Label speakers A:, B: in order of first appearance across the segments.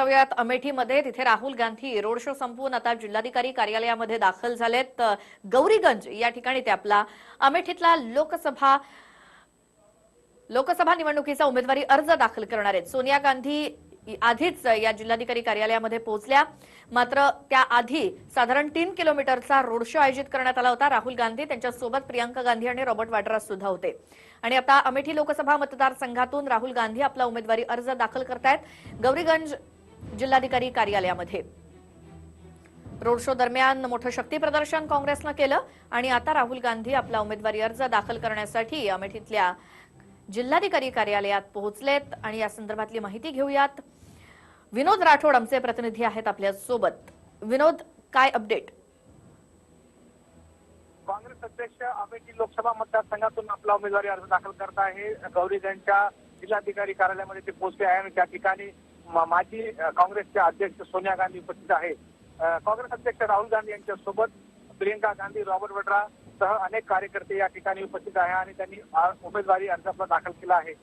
A: जाऊयात. अमेठीमध्ये तिथे Rahul Gandhi road show संपवून आता जिल्हाधिकारी कार्यालयामध्ये दाखल झालेत. गौरीगंज या ठिकाणी ते आपला अमेठीतला लोकसभा लोकसभा निवडणुकीचा उमेदवारी अर्ज दाखल करणार आहेत. सोनिया गांधी आधीच या जिल्हाधिकारी कार्यालयामध्ये पोहोचल्या. मात्र त्याआधी साधारण तीन किलोमीटरचा रोड शो आयोजित करण्यात आला होता. राहुल गांधी त्यांच्यासोबत प्रियांका गांधी आणि रॉबर्ट वाड्रा सुद्धा होते. आणि आता अमेठी लोकसभा मतदारसंघातून राहुल गांधी आपला उमेदवारी अर्ज दाखल करतायत. गौरीगंज जिल्हाधिकारी कार्यालयामध्ये. रोड शो दरम्यान मोठं शक्ती प्रदर्शन काँग्रेसनं केलं आणि आता राहुल गांधी आपला उमेदवारी अर्ज दाखल करण्यासाठी अमेठीतल्या जिल्हाधिकारी कार्यालयात पोहोचलेत आणि या संदर्भातली माहिती घेऊयात. विनोद राठोड आमचे प्रतिनिधी आहेत आपल्यासोबत. विनोद काय अपडेट
B: काँग्रेस अध्यक्ष अमेठी लोकसभा मतदारसंघातून आपला उमेदवारी अर्ज दाखल करत आहे. गौरीगंजच्या जिल्हाधिकारी कार्यालयामध्ये ते पोहोचले आहे आणि त्या ठिकाणी माजी काँग्रेसचे अध्यक्ष सोनिया गांधी उपस्थित आहे काँग्रेस अध्यक्ष राहुल गांधी यांच्यासोबत प्रियंका गांधी रॉबर्ट वड्रा सह अनेक कार्यकर्ते या ठिकाणी उपस्थित आहे आणि त्यांनी उमेदवारी अर्ज आपला दाखल केला आहे.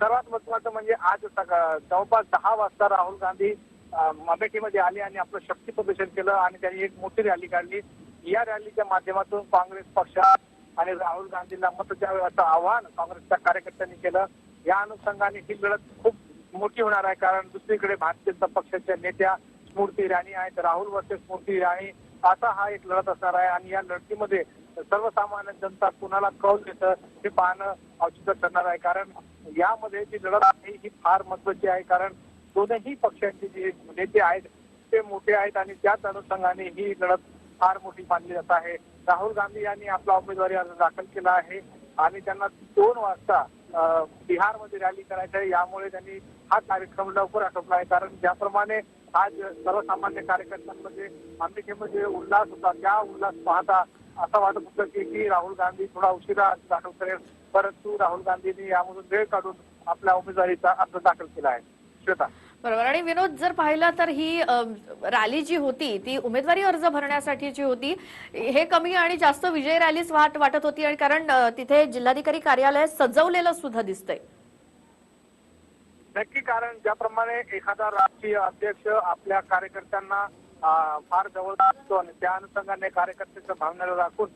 B: सर्वात महत्वाचं म्हणजे आज जवळपास दहा वाजता राहुल गांधी अमेठीमध्ये आले आणि आपलं शक्ती प्रदर्शन केलं आणि त्यांनी एक मोठी रॅली काढली. या रॅलीच्या माध्यमातून काँग्रेस पक्षात आणि राहुल गांधींना मत द्यावे असं आवाहन काँग्रेसच्या कार्यकर्त्यांनी केलं. या अनुषंगाने ही लढत खूप मोठी होणार आहे. कारण दुसरीकडे भारतीय जनता पक्षाच्या नेत्या स्मृती इराणी आहेत. राहुल वर्सेस स्मृती इराणी. असा हा एक लढत असणार आहे. आणि या लढतीमध्ये सर्वसामान्य जनता कुणाला कौल देतं हे पाहणं औचित्य ठरणार आहे. कारण यामध्ये जी लढत आहे ही फार महत्वाची आहे. कारण दोनही पक्षांचे जे नेते आहेत ते मोठे आहेत. आणि त्याच अनुषंगाने ही लढत फार मोठी मानली जात आहे. राहुल गांधी यांनी आपला उमेदवारी अर्ज दाखल केला आहे. आणि त्यांना दोन वाजता बिहारमध्ये रॅली करायची आहे. यामुळे त्यांनी हा कार्यक्रम लवकर आटोपला आहे. कारण ज्याप्रमाणे आज सर्वसामान्य कार्यकर्त्यांमध्ये अमेरिकेमध्ये उल्हास होता त्या उल्हास पाहता असं वाटत होतं की की राहुल गांधी थोडा उशिरा दाखल करेल. परंतु राहुल गांधींनी यामधून वेळ काढून आपल्या उमेदवारीचा अर्ज दाखल केला आहे. श्वेता.
A: बरोबर. आणि विनोद जर पाहिलं तर ही रॅली जी होती ती उमेदवारी अर्ज भरण्यासाठीची होती हे कमी आणि जास्त विजय रॅलीच वाट वाटत होती आणि कारण तिथे जिल्हाधिकारी कार्यालय सजवलेलं सुद्धा दिसतंय.
B: नक्की कारण ज्याप्रमाणे एखादा राष्ट्रीय अध्यक्ष आपल्या कार्यकर्त्यांना फार जवळ असतो आणि त्या अनुषंगाने कार्यकर्त्यांच्या भावनेला राखून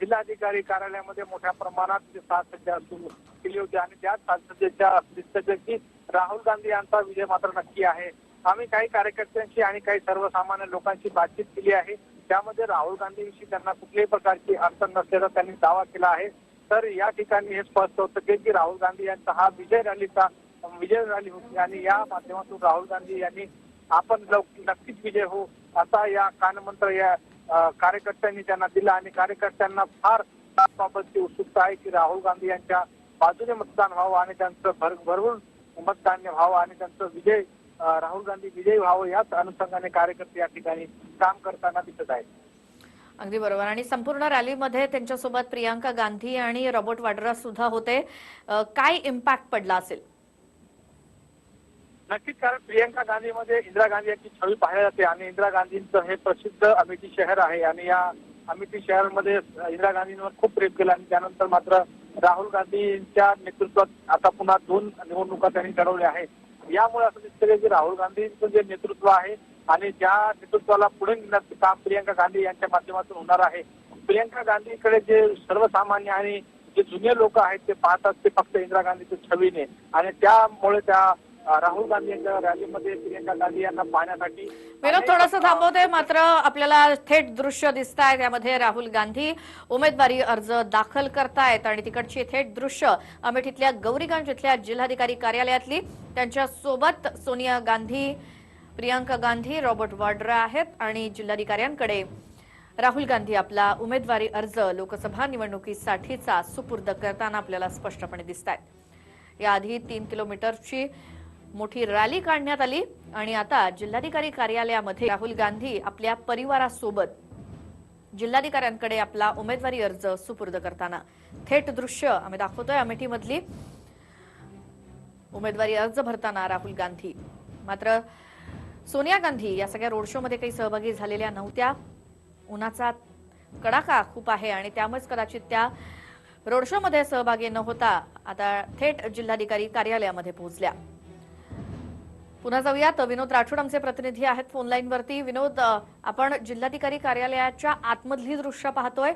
B: जिल्हाधिकारी कार्यालयामध्ये मोठ्या प्रमाणात जी साजसज्जा सुरू केली होती आणि त्या साजसज्जेच्या दिसतं राहुल गांधी यांचा विजय मात्र नक्की आहे. आम्ही काही कार्यकर्त्यांशी आणि काही सर्वसामान्य लोकांशी बातचीत केली आहे. त्यामध्ये राहुल गांधीविषयी त्यांना कुठल्याही प्रकारची अडचण नसल्याचा त्यांनी दावा केला आहे. तर या ठिकाणी हे स्पष्ट होतं की राहुल गांधी यांचा हा विजय रॅलीचा विजय रॅली होती आणि या माध्यमातून राहुल गांधी यांनी आपण नक्कीच विजय हो असा या कानमंत्र या कार्यकर्त्यांनी त्यांना दिला आणि कार्यकर्त्यांना फार बाबतची उत्सुकता आहे की राहुल गांधी यांच्या बाजूने मतदान व्हावं आणि त्यांचं भर भरवून मतदान व्हावं आणि त्यांचं विजय राहुल गांधी विजयी व्हावं याच अनुषंगाने कार्यकर्ते या ठिकाणी काम करताना दिसत आहेत.
A: अगदी बरोबर. आणि संपूर्ण रॅलीमध्ये त्यांच्यासोबत प्रियांका गांधी आणि रॉबर्ट वाड्रा सुद्धा होते. काय इम्पॅक्ट पडला असेल?
B: नक्कीच कारण प्रियंका गांधीमध्ये इंदिरा गांधी यांची छवी पाहिली जाते आणि इंदिरा गांधींचं हे प्रसिद्ध अमेठी शहर आहे आणि या अमेठी शहरमध्ये इंदिरा गांधींवर खूप प्रेम केलं आणि त्यानंतर मात्र राहुल गांधींच्या नेतृत्वात आता पुन्हा दोन निवडणुका त्यांनी लढवल्या आहेत. यामुळे असं दिसतं की राहुल गांधींचं जे नेतृत्व आहे आणि ज्या नेतृत्वाला पुढे नेण्याचं काम प्रियंका गांधी यांच्या माध्यमातून होणार आहे प्रियंका गांधीकडे जे सर्वसामान्य आणि जे जुने लोक आहेत ते पाहतात ते फक्त इंदिरा गांधीच्या छवीने आणि त्यामुळे त्या राहुल गांधी यांच्या रॅलीमध्ये प्रियंका गांधी यांना पाहण्यासाठी
A: विनोद थोडस थांबवते. मात्र आपल्याला थेट दृश्य दिसत आहे त्यामध्ये राहुल गांधी उमेदवारी अर्ज दाखल करतायत आणि तिकडची थेट दृश्य अमेठीतल्या गौरीगंज इथल्या जिल्हाधिकारी कार्यालयातली. त्यांच्यासोबत सोनिया गांधी प्रियांका गांधी रॉबर्ट वाड्रा आहेत आणि जिल्हाधिकाऱ्यांकडे राहुल गांधी आपला उमेदवारी अर्ज लोकसभा निवडणुकीसाठीचा सुपूर्द करताना आपल्याला स्पष्टपणे दिसत आहेत याआधी तीन किलोमीटरची मोठी रॅली काढण्यात आली आणि आता जिल्हाधिकारी कार्यालयामध्ये राहुल गांधी आपल्या परिवारासोबत जिल्हाधिकाऱ्यांकडे आपला उमेदवारी अर्ज सुपूर्द करताना. थेट दृश्य आम्ही दाखवतोय अमेठीमधली. उमेदवारी अर्ज भरताना राहुल गांधी. मात्र सोनिया गांधी या सगळ्या रोड शो मध्ये काही सहभागी झालेल्या नव्हत्या. उन्हाचा कडाका खूप आहे आणि त्यामुळेच कदाचित त्या रोड शो मध्ये सहभागी न होता आता थेट जिल्हाधिकारी कार्यालयामध्ये पोहोचल्या. पुन्हा जाऊयात. विनोद राठोड आमचे प्रतिनिधी आहेत फोन लाईनवरती विनोद आपण जिल्हाधिकारी कार्यालयाच्या आतमधली दृश्य पाहतोय.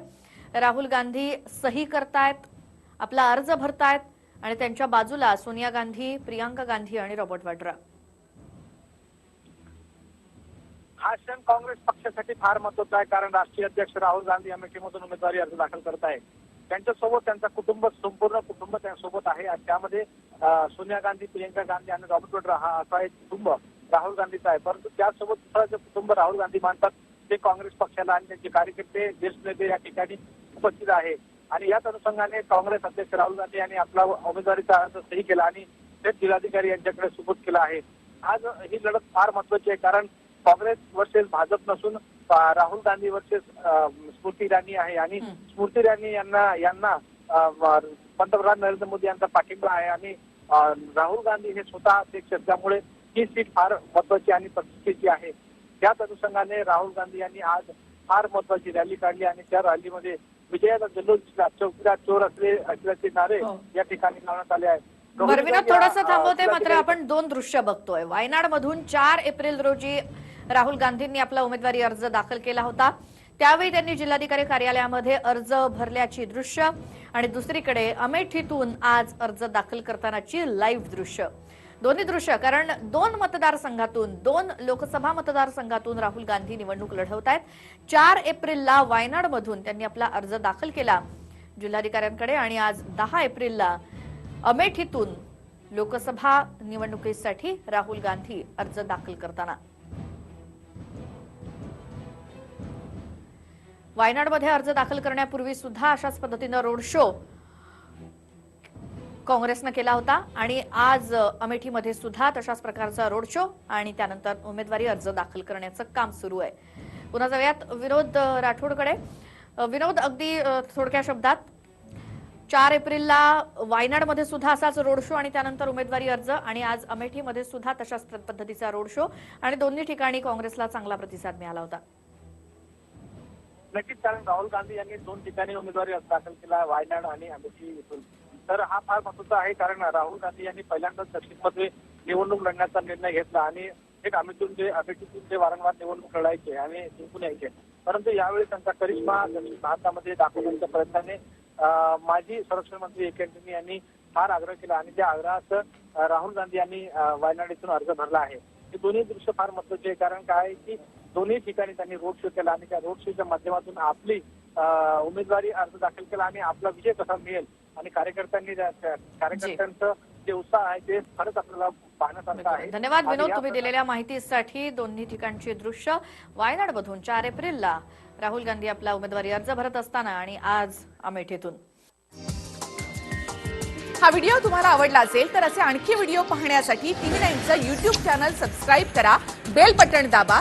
A: राहुल गांधी सही करतायत आपला अर्ज भरतायत आणि त्यांच्या बाजूला सोनिया गांधी प्रियांका गांधी आणि रॉबर्ट वाड्रा.
B: हा क्षण काँग्रेस पक्षासाठी फार महत्त्वाचा आहे कारण राष्ट्रीय अध्यक्ष राहुल गांधी अमेठीमधून उमेदवारी अर्ज दाखल करत आहेत त्यांच्यासोबत त्यांचा कुटुंब संपूर्ण कुटुंब त्यांच्यासोबत आहे. आणि त्यामध्ये सोनिया गांधी प्रियंका गांधी आणि रॉबर्ट वड्रा हा असा एक कुटुंब राहुल गांधीचा आहे. परंतु त्यासोबत जे कुटुंब राहुल गांधी मानतात ते काँग्रेस पक्षाला आणि त्यांचे कार्यकर्ते ज्येष्ठ नेते या ठिकाणी उपस्थित आहे. आणि याच अनुषंगाने काँग्रेस अध्यक्ष राहुल गांधी यांनी आपला उमेदवारीचा अर्ज सही केला आणि थेट जिल्हाधिकारी यांच्याकडे सुपूत केला आहे. आज ही लढत फार महत्वाची आहे कारण काँग्रेस वर्सेस भाजप नसून राहुल गांधी वर्सेस स्मृती इराणी आहे आणि. स्मृती इराणी यांना यांना पंतप्रधान नरेंद्र मोदी यांचा पाठिंबा आहे आणि राहुल गांधी हे स्वतः अध्यक्ष असल्यामुळे ही सीट फार महत्वाची आणि प्रतिष्ठेची आहे त्याच अनुषंगाने राहुल गांधी यांनी आज फार महत्वाची रॅली काढली आणि त्या रॅलीमध्ये विजयाचा जल्लोष दिसला चौकीदार चोर असले असल्याचे नारे
A: हो.
B: या ठिकाणी लावण्यात आले आहेत
A: थोडंसं थांबवते मात्र आपण दोन दृश्य बघतोय वायनाड मधून चार एप्रिल रोजी राहुल गांधींनी आपला उमेदवारी अर्ज दाखल केला होता. त्यावेळी त्यांनी जिल्हाधिकारी कार्यालयामध्ये अर्ज भरल्याची दृश्य आणि दुसरीकडे अमेठीतून आज अर्ज दाखल करतानाची लाईव्ह दृश्य. दोन्ही दृश्य कारण दोन मतदारसंघातून दोन लोकसभा मतदारसंघातून राहुल गांधी निवडणूक लढवत आहेत. चार एप्रिलला वायनाडमधून त्यांनी आपला अर्ज दाखल केला जिल्हाधिकाऱ्यांकडे आणि आज दहा एप्रिलला अमेठीतून लोकसभा निवडणुकीसाठी राहुल गांधी अर्ज दाखल करताना. वायनाडमध्ये अर्ज दाखल करण्यापूर्वी सुद्धा अशाच पद्धतीनं रोड शो काँग्रेसनं केला होता आणि आज अमेठीमध्ये सुद्धा तशाच प्रकारचा रोड शो आणि त्यानंतर उमेदवारी अर्ज दाखल करण्याचं काम सुरू आहे. पुन्हा जाऊयात विनोद राठोडकडे. विनोद अगदी थोडक्या शब्दात चार एप्रिलला वायनाडमध्ये सुद्धा असाच रोड शो आणि त्यानंतर उमेदवारी अर्ज आणि आज अमेठीमध्ये सुद्धा तशाच पद्धतीचा रोड शो आणि दोन्ही ठिकाणी काँग्रेसला चांगला प्रतिसाद मिळाला होता.
B: नक्कीच कारण राहुल गांधी यांनी दोन ठिकाणी उमेदवारी अर्ज दाखल केला वायनाड आणि अमेठी इथून तर हा फार महत्त्वाचा आहे कारण राहुल गांधी यांनी पहिल्यांदाच दक्षिणमध्ये निवडणूक लढण्याचा निर्णय घेतला आणि एक अमेठीतून ते अमेठीतून ते वारंवार निवडणूक लढायचे आणि जिंकून यायचे. परंतु यावेळी त्यांचा करिश्मा भारतामध्ये दाखवण्याच्या प्रयत्नाने माजी संरक्षण मंत्री एक अँटनी यांनी फार आग्रह केला आणि त्या आग्रहात राहुल गांधी यांनी वायनाड इथून अर्ज भरला आहे. हे दोन्ही दृश्य फार महत्त्वाचे आहे कारण काय आहे की दोन्ही ठिकाणी त्यांनी रोड शो केला. आणि त्या रोड शोच्या माध्यमातून आपली उमेदवारी अर्ज दाखल केला आणि आपला विजय कसा मिळेल? आणि कार्यकर्त्यांनी त्या- त्या- कार्यकर्त्यांचं जे उत्साह आहे ते खरंच आपल्याला पाहण्यासारखं आहे.
A: धन्यवाद विनोद तुम्ही दिलेल्या माहितीसाठी. दोन्ही ठिकाणची दृश्य वायनाडमधून चार एप्रिलला. राहुल गांधी आपला उमेदवारी अर्ज भरत असताना आणि आज अमेठीतून.
C: हा व्हिडिओ तुम्हाला आवडला असेल तर असे आणखी व्हिडिओ पाहण्यासाठी टीव्ही नाईनचं युट्यूब चॅनल सबस्क्राईब करा. बेल बटण दाबा.